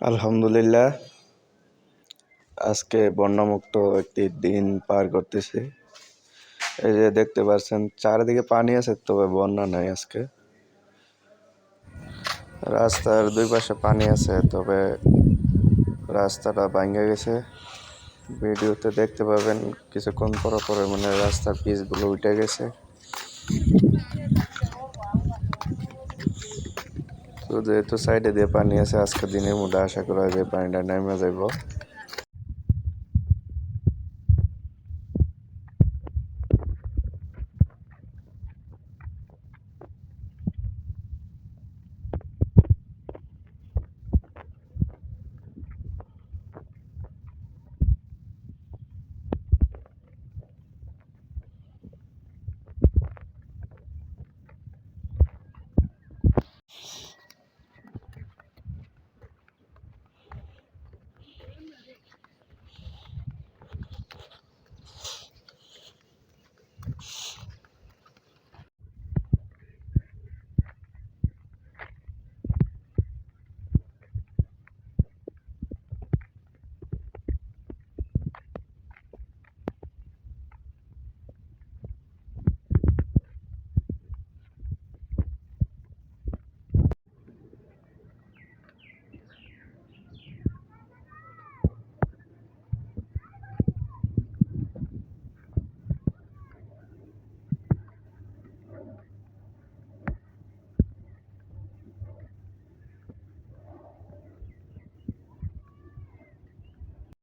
আলহামদুলিল্লাহ। আজকে বন্যামুক্ত একটি দিন পার করতেছি। এই যে দেখতে পাচ্ছেন, চারিদিকে পানি আছে, তবে বন্যা নাই আজকে। রাস্তার দুই পাশে পানি আছে, তবে রাস্তাটা ভাঙ্গে গেছে। ভিডিওতে দেখতে পাবেন, কিছুক্ষণ পর পরে মানে রাস্তার পিচগুলো উঠে গেছে। তো যেহেতু সাইডে দিয়ে পানি আছে, আজকের দিনের মধ্যে আশা করা যায় পানিটা নেমে যাইব।